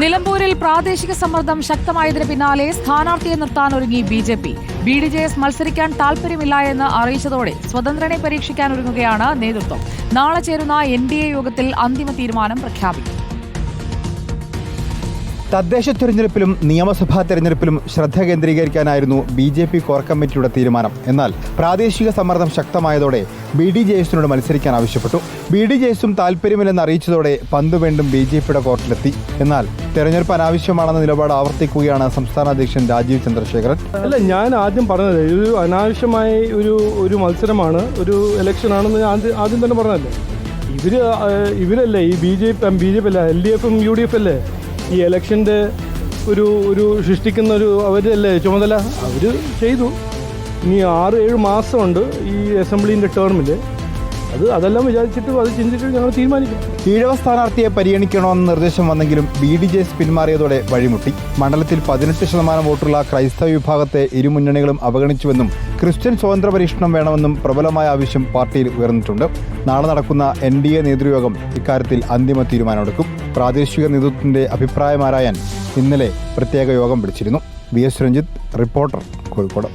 നിലമ്പൂരിൽ പ്രാദേശിക സമ്മർദ്ദം ശക്തമായതിന് പിന്നാലെ സ്ഥാനാർത്ഥിയെ നിർത്താൻ ഒരുങ്ങി B J P. B D J S മത്സരിക്കാൻ താൽപര്യമില്ല എന്ന് അറിയിച്ചതോടെ സ്വതന്ത്രനെ പരീക്ഷിക്കാൻ ഒരുങ്ങുകയാണ് നേതൃത്വം. നാളെ ചേരുന്ന എൻ ഡി എ യോഗത്തിൽ അന്തിമ തീരുമാനം പ്രഖ്യാപിക്കും. തദ്ദേശ തെരഞ്ഞെടുപ്പിലും നിയമസഭാ തെരഞ്ഞെടുപ്പിലും ശ്രദ്ധ കേന്ദ്രീകരിക്കാനായിരുന്നു ബി ജെ പി കോർ കമ്മിറ്റിയുടെ തീരുമാനം. എന്നാൽ പ്രാദേശിക സമ്മർദ്ദം ശക്തമായതോടെ ബി ഡി ജെ എസിനോട് മത്സരിക്കാൻ ആവശ്യപ്പെട്ടു. ബി ഡി ജെ എസും താൽപ്പര്യമില്ലെന്ന് അറിയിച്ചതോടെ പന്ത് വീണ്ടും ബി ജെ പിയുടെ കോർട്ടിലെത്തി. എന്നാൽ തെരഞ്ഞെടുപ്പ് അനാവശ്യമാണെന്ന നിലപാട് ആവർത്തിക്കുകയാണ് സംസ്ഥാന അധ്യക്ഷൻ രാജീവ് ചന്ദ്രശേഖരൻ. അല്ല ഞാൻ ആദ്യം പറഞ്ഞത് ഒരു അനാവശ്യമായ ഒരു ഒരു മത്സരമാണ് ഒരു ഇലക്ഷൻ ആണെന്ന് ഞാൻ ആദ്യം തന്നെ പറഞ്ഞല്ലേ ഇവർ ഇവരല്ലേ ഈ B J P B J P അല്ല എൽ ഡി എഫും യു ഡി എഫ് അല്ലേ? ഈ ഇലക്ഷന്റെ ഒരു ഒരു സൃഷ്ടിക്കുന്ന ഒരു അവരല്ലേ ചുമതല? അവർ ചെയ്തു. ഇനി ആറ് ഏഴ് മാസമുണ്ട് ഈ അസംബ്ലീന്റെ ടേമിൽ അത് അതെല്ലാം വിചാരിച്ചിട്ട് അത് ചിന്തിച്ചിട്ട് ഞങ്ങൾ തീരുമാനിക്കും. ഈഴവ സ്ഥാനാർത്ഥിയെ പരിഗണിക്കണമെന്ന് നിർദ്ദേശം വന്നെങ്കിലും ബി ഡി ജെ എസ് പിന്മാറിയതോടെ വഴിമുട്ടി. മണ്ഡലത്തിൽ പതിനെട്ട് ശതമാനം വോട്ടുള്ള ക്രൈസ്തവ വിഭാഗത്തെ ഇരു മുന്നണികളും അവഗണിച്ചുവെന്നും ക്രിസ്ത്യൻ സ്വതന്ത്ര പരീക്ഷണം വേണമെന്നും പ്രബലമായ ആവശ്യം പാർട്ടിയിൽ ഉയർന്നിട്ടുണ്ട്. നാളെ നടക്കുന്ന എൻ ഡി എ നേതൃയോഗം ഇക്കാര്യത്തിൽ അന്തിമ തീരുമാനമെടുക്കും. പ്രാദേശിക നേതൃത്വത്തിന്റെ അഭിപ്രായമാരായാൻ ഇന്നലെ പ്രത്യേക യോഗം വിളിച്ചിരുന്നു. V S Ranjith reporter Kozhikode.